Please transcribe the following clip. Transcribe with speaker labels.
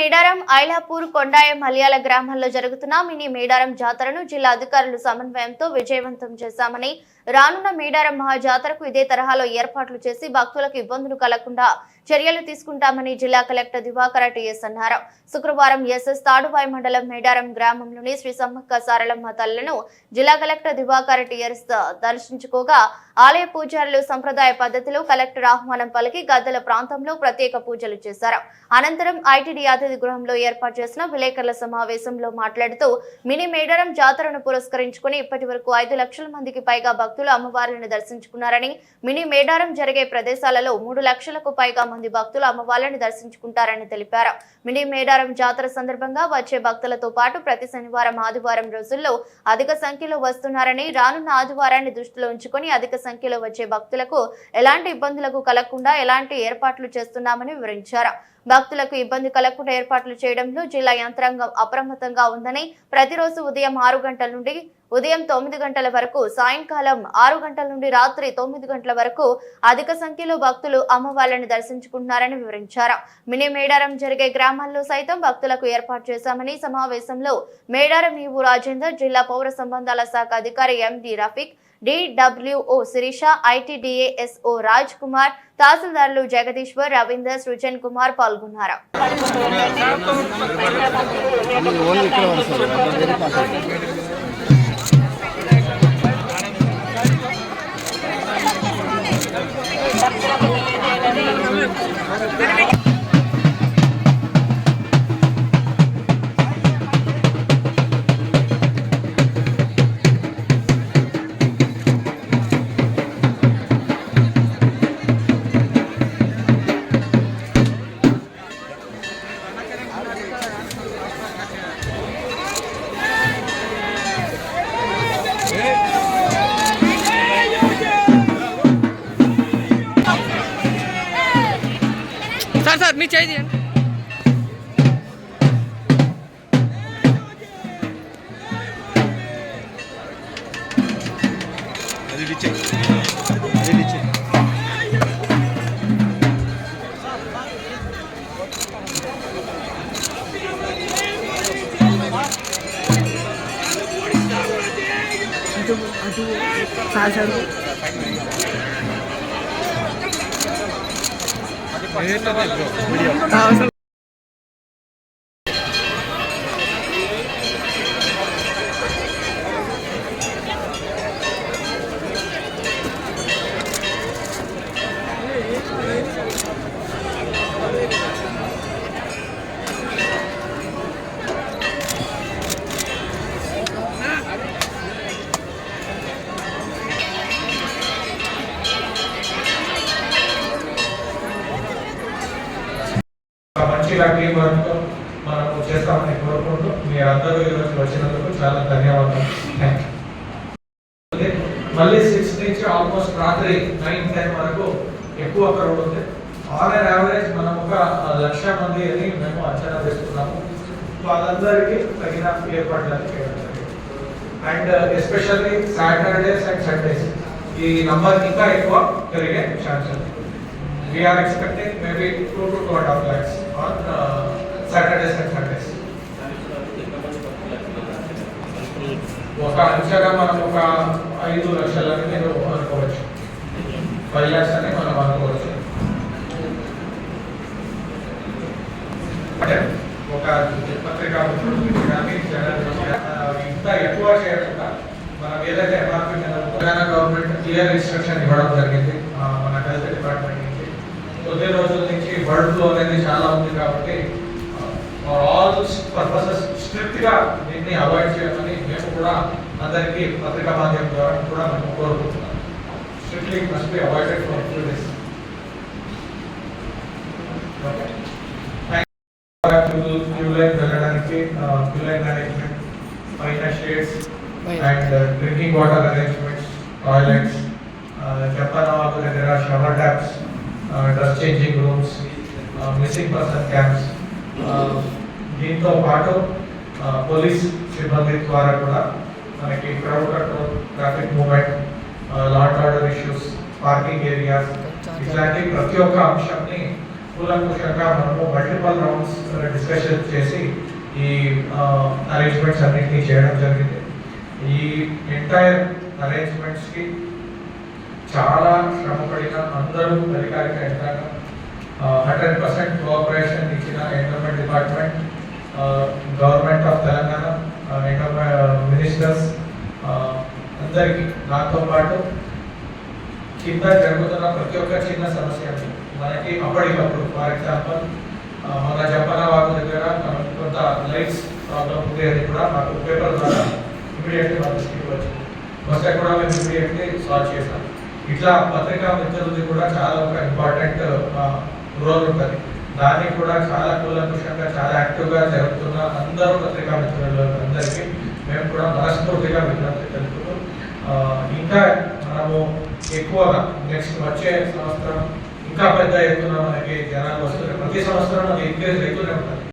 Speaker 1: మేడారం ఐలాపూర్ కొండాయ మలయాళ గ్రామాల్లో జరుగుతున్న మినీ మేడారం జాతరను జిల్లా అధికారులు సమన్వయంతో విజయవంతం చేశామని రానున్న మేడారం మహా జాతరకు ఇదే తరహాలో ఏర్పాట్లు చేసి భక్తులకు ఇబ్బందులు కలగకుండా చర్యలు తీసుకుంటామని జిల్లా కలెక్టర్ దివాకర టిఎస్ అన్నారు. శుక్రవారం ఎస్ఎస్ తాడువాయి మండలం మేడారం గ్రామంలోని శ్రీ సమ్మక్క సారలమ్మ తల్లను జిల్లా కలెక్టర్ దివాకర టిఎస్ దర్శించుకోగా ఆలయ పూజారులు సంప్రదాయ పద్ధతిలో కలెక్టర్ ఆహ్వానం పలికి గద్దల ప్రాంతంలో ప్రత్యేక పూజలు చేశారు. అనంతరం ఐటీడీ అతిథి గృహంలో ఏర్పాటు చేసిన విలేకరుల సమావేశంలో మాట్లాడుతూ మినీ మేడారం జాతరను పురస్కరించుకుని ఇప్పటి వరకు ఐదు లక్షల మందికి పైగా భక్తులు అమ్మవారిని దర్శించుకున్నారని మినీ మేడారం జరిగే ప్రదేశాలలో మూడు లక్షలకు పైగా మంది భక్తులు అమ్మవారిని దర్శించుకుంటారని తెలిపారు. మినీ మేడారం జాతర సందర్భంగా వచ్చే భక్తులతో పాటు ప్రతి శనివారం ఆదివారం రోజుల్లో అధిక సంఖ్యలో వస్తున్నారని రానున్న ఆదివారాన్ని దృష్టిలో ఉంచుకొని అధిక సంఖ్యలో వచ్చే భక్తులకు ఎలాంటి ఇబ్బందులకు కలగకుండా ఎలాంటి ఏర్పాట్లు చేస్తున్నామని వివరించారు. భక్తులకు ఇబ్బంది కలగకుండా ఏర్పాట్లు చేయడంలో జిల్లా యంత్రాంగం అప్రమత్తంగా ఉందని ప్రతిరోజు ఉదయం ఆరు గంటల నుండి ఉదయం తొమ్మిది గంటల వరకు సాయంకాలం ఆరు గంటల నుండి రాత్రి తొమ్మిది గంటల వరకు అధిక సంఖ్యలో భక్తులు అమ్మవార్లను దర్శించుకుంటున్నారని వివరించారు మినీ మేడారం జరిగే గ్రామాల్లో సైతం భక్తులకు ఏర్పాటు చేశామని సమావేశంలో మేడారం ఈవు రాజేందర్ జిల్లా పౌర సంబంధాల శాఖ అధికారి MD Rafeeq DWO Sirisha ITDA SO Raj Kumar తహసీల్దార్లు Jagadishwar Ravinder Srujan Kumar పాల్గొన్నారు
Speaker 2: ఓన్లీ ఇక్కడ వస్తారు
Speaker 3: సార్ మీ చేయి
Speaker 2: అది డిచ్చే అది డిచ్చే
Speaker 3: సార్ సార్. అవసరం
Speaker 4: ఒక మంచిగా టీం వర్క్ మనం చేస్తామని కోరుకుంటూ మీ అందరూ ఈరోజు వచ్చినందుకు చాలా ధన్యవాదాలు. థ్యాంక్ యూ మళ్ళీ సిక్స్ నుంచి ఆల్మోస్ట్ రాత్రి నైన్ టెన్ వరకు ఎక్కువ క్రౌడ్ ఉంది ఆన్ అండ్ యావరేజ్ మనం ఒక లక్ష మంది అని మేము అంచనా వేస్తున్నాము. వాళ్ళందరికీ తగిన ఏర్పాట్లని చేయడం and especially Saturdays and Sundays ఈ నంబర్ ఇంకా ఎక్కువ పెరిగే ఛాన్స్ ఉంది. we are expecting maybe two to two and a half lakhs on uh, Saturdays and Sundays. ఒక అంచనా మనం ఒక ఐదు లక్షలని మీరు అనుకోవచ్చు ఫైవ్ ల్యాక్స్ అని మనం అనుకోవచ్చు అంటే ఒక పత్రికా మిత్రుడు కానీ జనాలు కానీ, ఆ, ఇంత ఎక్కువ చేయకుండా మనం ఏదైతే ఎంఆర్పీ మీద తెలంగాణ గవర్నమెంట్ క్లియర్ ఇన్స్ట్రక్షన్ ఇవ్వడం జరిగింది కొద్ది రోజుల నుంచి బర్డ్ ఫ్లూ అనేది చాలా ఉంది కాబట్టి ఆల్ పర్పసెస్ స్ట్రిక్ట్గా దీన్ని అవాయిడ్ చేయమని మేము కూడా అందరికీ పత్రికా మాధ్యమం ద్వారా కూడా మేము కోరుకుంటున్నాం. Strictly must be avoided for few days వెళ్ళడానికి క్యూ లైన్ మేనేజ్మెంట్ పైన shades and drinking water arrangements toilets చెప్పనవాకు దగ్గర shower changing rooms, changing rooms missing person camps దీంతో పాటు పోలీస్ సిబ్బంది ద్వారా కూడా మనకి crowd control traffic movement law and order issues parking areas ఇట్లాంటి ప్రతి ఒక్క అంశాన్ని కూలంకుషంగా మనము మల్టిపల్ రౌండ్స్ డిస్కషన్ చేసి ఈ అరేంజ్మెంట్స్ అన్నింటినీ చేయడం జరిగింది. ఈ ఎంటైర్ అరేంజ్మెంట్స్కి చాలా శ్రమపడిన అందరూ అధికారిక యంత్రాంగం. హండ్రెడ్ పర్సెంట్ కోఆపరేషన్ ఇచ్చిన endowment department government of Telangana ministers అందరికీ నాతో పాటు కింద జరుగుతున్న ప్రతి ఒక్క చిన్న సమస్య మనకి అప్పటికప్పుడు ఫర్ ఎగ్జాంపుల్ మన జపన వాగు దగ్గర కొంత లైట్స్ ప్రాబ్లం ఉంది అని కూడా మాకు పేపర్ ద్వారా ఇమీడియట్గా మా దృష్టికి వచ్చింది. వస్తే కూడా మేము ఇమీడియట్లీ సాల్వ్ చేశాము. ఇట్లా పత్రికా మిత్రులది కూడా చాలా ఒక ఇంపార్టెంట్ రోల్ ఉంటుంది. దాన్ని కూడా చాలా కూలంకుషంగా చాలా యాక్టివ్గా జరుగుతున్న అందరూ పత్రికా మిత్రులు అందరికీ మేము కూడా మనస్ఫూర్తిగా విజ్ఞప్తి తెలుపుతూ ఇంకా మనము ఎక్కువగా నెక్స్ట్ వచ్చే సంవత్సరం ఇంకా పెద్ద ఎత్తున మనకి జనాలు వస్తున్నారు ప్రతి సంవత్సరం అది ఇంక్రీజ్ అవుతూనే ఉంటుంది.